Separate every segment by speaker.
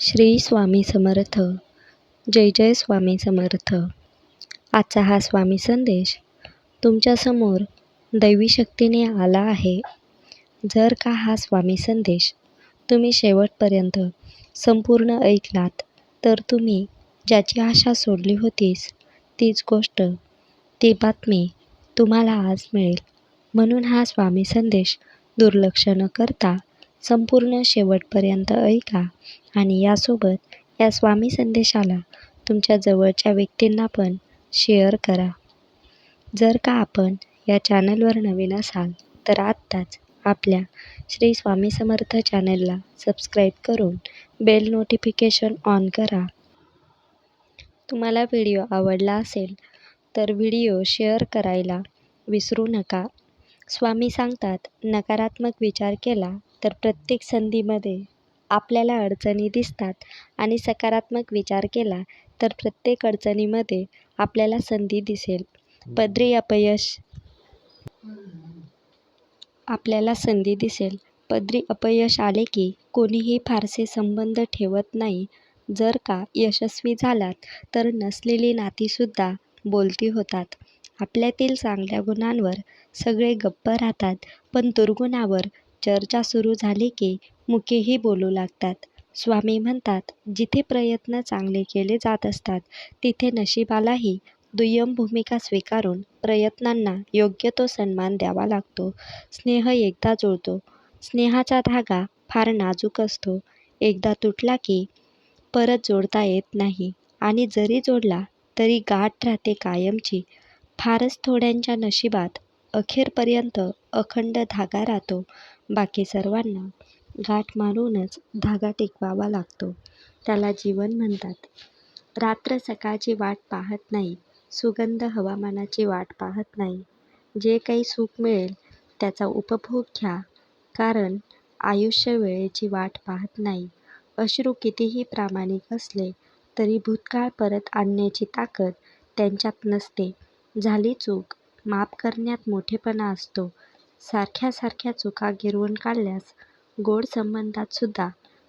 Speaker 1: श्री स्वामी समर्थ. जय जय स्वामी समर्थ. आजचा हा स्वामी संदेश तुमच्यासमोर दैवी शक्तीने आला आहे. जर का हा स्वामी संदेश तुम्ही शेवटपर्यंत संपूर्ण ऐकलात तर तुम्ही ज्याची आशा सोडली होतीस तीच गोष्ट ती बातमी तुम्हाला आज मिळेल. म्हणून हा स्वामी संदेश दुर्लक्ष न करता संपूर्ण शेवटपर्यंत ऐका आणि यासोबत या स्वामी संदेशाला तुमच्या जवळच्या व्यक्तींना पण शेअर करा. जर का आपण या चॅनलवर नवीन असाल तर आत्ताच आपल्या श्री स्वामी समर्थ चॅनलला सबस्क्राईब करून बेल नोटिफिकेशन ऑन करा. तुम्हाला व्हिडिओ आवडला असेल तर व्हिडिओ शेअर करायला विसरू नका. स्वामी सांगतात नकारात्मक विचार केला तर प्रत्येक संधीमध्ये आपल्याला अडचणी दिसतात आणि सकारात्मक विचार केला तर प्रत्येक अडचणीमध्ये आपल्याला संधी दिसेल. पदरी अपयश. आपल्याला संधी दिसेल. पदरी अपयश आले की कोणीही फारसे संबंध ठेवत नाही. जर का यशस्वी झालात तर नसलेली नातीसुद्धा बोलती होतात. आपल्यातील चांगल्या गुणांवर सगळे गप्प राहतात पण दुर्गुणावर चर्चा सुरू झाली की मुकेही बोलू लागतात. स्वामी म्हणतात जिथे प्रयत्न चांगले केले जात असतात तिथे नशिबालाही दुय्यम भूमिका स्वीकारून प्रयत्नांना योग्य तो सन्मान द्यावा लागतो. स्नेह एकदा जुळतो. स्नेहाचा धागा फार नाजूक असतो. एकदा तुटला की परत जोडता येत नाही. आणि जरी जोडला तरी गाठ राहते कायमची. फारच थोड्यांच्या नशिबात अखेरपर्यंत अखंड धागा राहतो. बाकी सर्वांना गाठ मारूनच धागा टिकवावा लागतो. त्याला जीवन म्हणतात. रात्र सकाळची वाट पाहत नाही. सुगंध हवामानाची वाट पाहत नाही. जे काही सुख मिळेल त्याचा उपभोग घ्या. कारण आयुष्य वेळेची वाट पाहत नाही. अश्रू कितीही प्रामाणिक असले तरी भूतकाळ परत आणण्याची ताकद त्यांच्यात नसते. झाली चूक माफ करण्यात मोठेपणा असतो. सारख्या सारख्या चुका गिरवून काढल्यास गोड संबंधात सुद्धा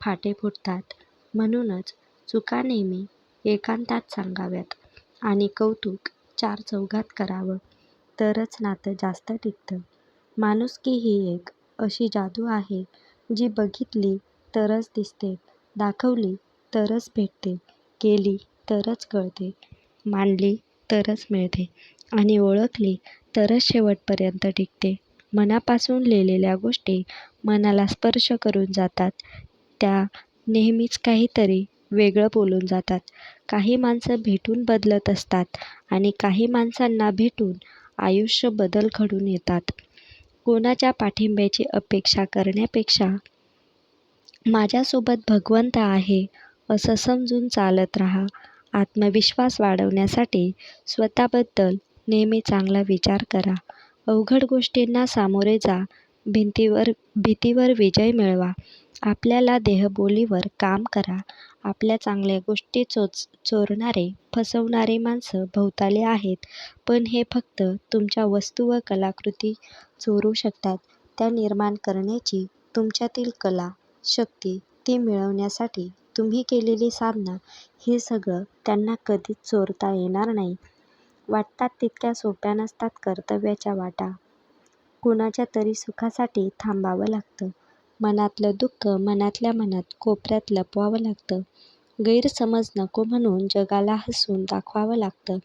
Speaker 1: फाटे फुटतात. म्हणूनच चुका नेहमी एकांतात सांगाव्यात आणि कौतुक चार चौघात करावं. तरच नातं जास्त टिकतं. माणुसकी ही एक अशी जादू आहे जी बघितली तरच दिसते दाखवली तरच भेटते केली तरच कळते मानली तरच मिळते आणि ओळखली तरच शेवटपर्यंत टिकते. मनापासून लिहिलेल्या गोष्टी मनाला स्पर्श करून जातात. त्या नेहमीच काहीतरी वेगळं बोलून जातात. काही माणसं भेटून बदलत असतात आणि काही माणसांना भेटून आयुष्य बदल घडून येतात. कोणाच्या पाठिंब्याची अपेक्षा करण्यापेक्षा माझ्यासोबत भगवंत आहे असं समजून चालत राहा. आत्मविश्वास वाढवण्यासाठी स्वतःबद्दल नेहमी चांगला विचार करा. अवघड गोष्टींना सामोरे जा. भिंतीवर भीतीवर विजय मिळवा. आपल्याला देहबोलीवर काम करा. आपल्या चांगल्या गोष्टी चोच चोरणारे फसवणारे माणसं भोवताली आहेत. पण हे फक्त तुमच्या वस्तू व कलाकृती चोरू शकतात. त्या निर्माण करण्याची तुमच्यातील कला शक्ती ती मिळवण्यासाठी तुम्ही केलेली साधना हे सगळं त्यांना कधीच चोरता येणार नाही. वाटतात तितक्या सोप्या नसतात कर्तव्याच्या वाटा. कुणाच्या तरी सुखासाठी थांबावं लागतं. मनातलं दुःख मनातल्या मनात कोपऱ्यात लपवावं लागतं. गैरसमज नको म्हणून जगाला हसून दाखवावं लागतं.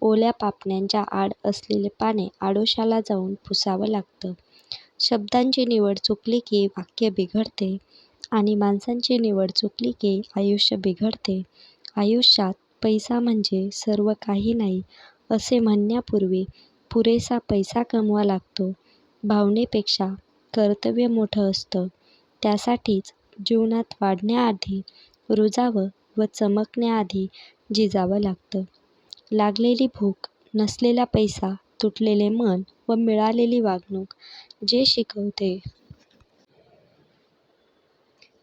Speaker 1: ओल्या पापण्यांच्या आड असलेले पाने आडोशाला जाऊन पुसावं लागतं. शब्दांची निवड चुकली की वाक्य बिघडते आणि माणसांची निवड चुकली की आयुष्य बिघडते. आयुष्यात पैसा म्हणजे सर्व काही नाही असे म्हणण्यापूर्वी पुरेसा पैसा कमवा लागतो. भावनेपेक्षा कर्तव्य मोठं असतं. त्यासाठीच जीवनात वाढण्याआधी रुजावं व चमकण्याआधी झिजावं लागतं. लागलेली भूक नसलेला पैसा तुटलेले मन व मिळालेली वागणूक जे शिकवते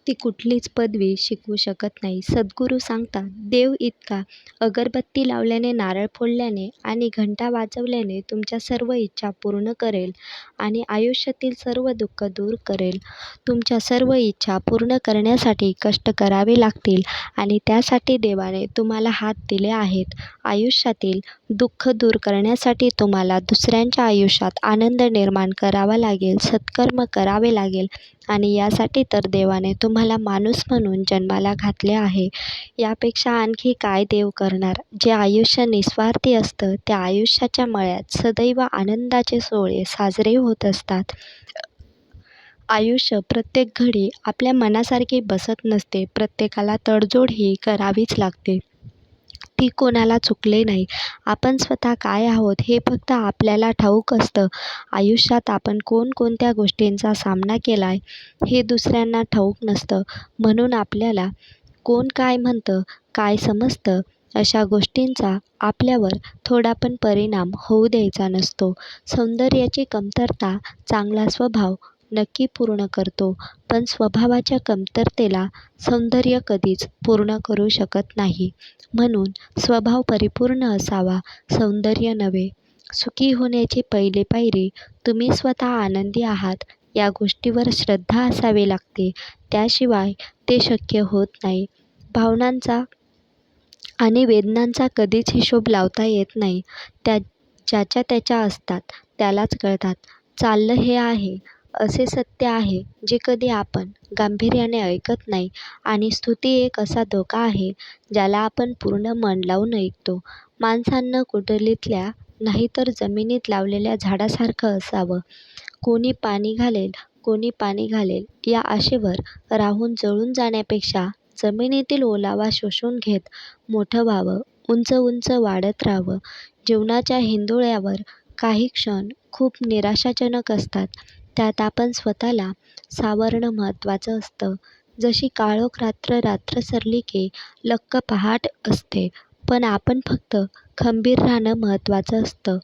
Speaker 1: ती कुठलीच पदवी शिकवू शकत नाही. सद्गुरू सांगतात देव इतका अगरबत्ती लावल्याने नारळ फोडल्याने आणि घंटा वाजवल्याने तुमच्या सर्व इच्छा पूर्ण करेल आणि आयुष्यातील सर्व दुःख दूर करेल. तुमच्या सर्व इच्छा पूर्ण करण्यासाठी कष्ट करावे लागतील आणि त्यासाठी देवाने तुम्हाला हात दिले आहेत. आयुष्यातील दुःख दूर करण्यासाठी तुम्हाला दुसऱ्यांच्या आयुष्यात आनंद निर्माण करावा लागेल सत्कर्म करावे लागेल आणि यासाठी तर देवाने तुम्हाला माणूस म्हणून जन्माला घातले आहे. यापेक्षा आणखी काय देव करणार? जे आयुष्य निस्वार्थी असतं त्या आयुष्याच्या मळ्यात सदैव आनंदाचे सोहळे साजरे होत असतात. आयुष्य प्रत्येक घडी आपल्या मनासारखी बसत नसते. प्रत्येकाला तडजोड ही करावीच लागते. ती कोणाला चुकले नाही. आपण स्वतः काय आहोत हे फक्त आपल्याला ठाऊक असतं. आयुष्यात आपण कोणकोणत्या गोष्टींचा सामना केला आहे हे दुसऱ्यांना ठाऊक नसतं. म्हणून आपल्याला कोण काय म्हणतं काय समजतं अशा गोष्टींचा आपल्यावर थोडा पण परिणाम होऊ द्यायचा नसतो. सौंदर्याची कमतरता चांगला स्वभाव नक्की पूर्ण करतो. पण स्वभावाच्या कमतरतेला सौंदर्य कधीच पूर्ण करू शकत नाही. म्हणून स्वभाव परिपूर्ण असावा सौंदर्य नव्हे. सुखी होण्याची पहिली पायरी तुम्ही स्वतः आनंदी आहात या गोष्टीवर श्रद्धा असावी लागते. त्याशिवाय ते शक्य होत नाही. भावनांचा आणि वेदनांचा कधीच हिशोब लावता येत नाही. त्या ज्याच्या त्याच्या असतात त्यालाच कळतात. चाललं हे आहे. असे सत्य आहे जे कधी आपण गांभीर्याने ऐकत नाही. आणि स्तुती एक असा धोका आहे ज्याला आपण पूर्ण मन लावून ऐकतो. माणसानं कुंडलीतल्या नाही तर जमिनीत लावलेल्या झाडासारखं असावं. कोणी पाणी घालेल कोणी पाणी घालेल या आशेवर राहून जळून जाण्यापेक्षा जमिनीतील ओलावा शोषून घेत मोठं व्हावं उंच उंच वाढत राहावं. जीवनाच्या हिंदोळ्यावर काही क्षण खूप निराशाजनक असतात. त्यात आपण स्वतःला सावरणं महत्त्वाचं असतं. जशी काळोख रात्र रात्र सरली की लक्क पहाट असते पण आपण फक्त खंबीर राहणं महत्त्वाचं असतं.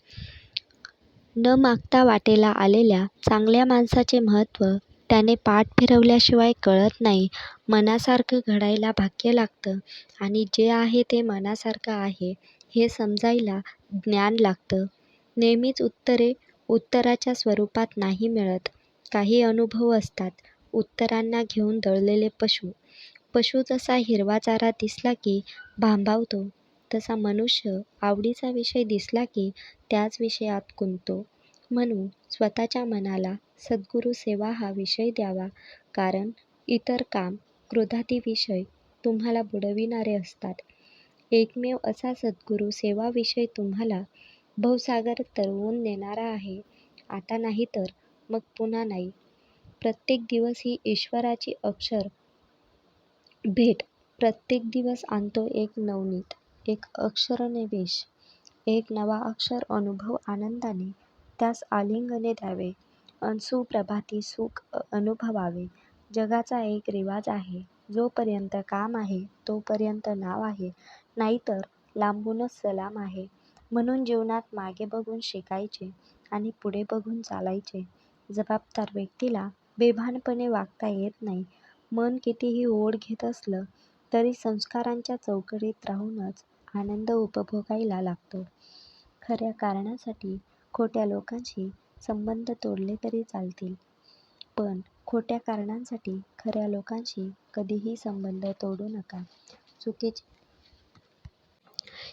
Speaker 1: न मागता वाटेला आलेल्या चांगल्या माणसाचे महत्त्व त्याने पाठ फिरवल्याशिवाय कळत नाही. मनासारखं घडायला भाग्य लागतं आणि जे आहे ते मनासारखं आहे हे समजायला ज्ञान लागतं. नेहमीच उत्तरे उत्तराच्या स्वरूपात नाही मिळत. काही अनुभव असतात. उत्तरांना घेऊन दळलेले पशु. पशु जसा हिरवा चारा दिसला की भांबावतो तसा मनुष्य आवडीचा विषय दिसला की त्याच विषयात गुंततो. म्हणून स्वतःच्या मनाला सद्गुरू सेवा हा विषय द्यावा. कारण इतर काम क्रोधादी विषय तुम्हाला बुडविणारे असतात. एकमेव असा सद्गुरू सेवा विषय तुम्हाला भवसागर तरवून नेणारा आहे. आता नाही तर मग पुन्हा नाही. प्रत्येक दिवस ही ईश्वराची अक्षर भेट. प्रत्येक दिवस आणतो एक नवनीत एक अक्षरनिवेश एक नवा अक्षर अनुभव आनंदाने. त्यास आलिंगने द्यावे. अन सुप्रभाती सुख अनुभवावे. जगाचा एक रिवाज आहे. जोपर्यंत काम आहे तोपर्यंत नाव आहे. नाहीतर लांबूनच सलाम आहे. म्हणून जीवनात मागे बघून शिकायचे आणि पुढे बघून चालायचे. जबाबदार व्यक्तीला बेभानपणे वागता येत नाही. मन कितीही ओढ घेत असलं तरी संस्कारांच्या चौकटीत राहूनच आनंद उपभोगायला लागतो. खऱ्या कारणासाठी खोट्या लोकांशी संबंध तोडले तरी चालतील. पण खोट्या कारणांसाठी खऱ्या लोकांशी कधीही संबंध तोडू नका. चुकीचे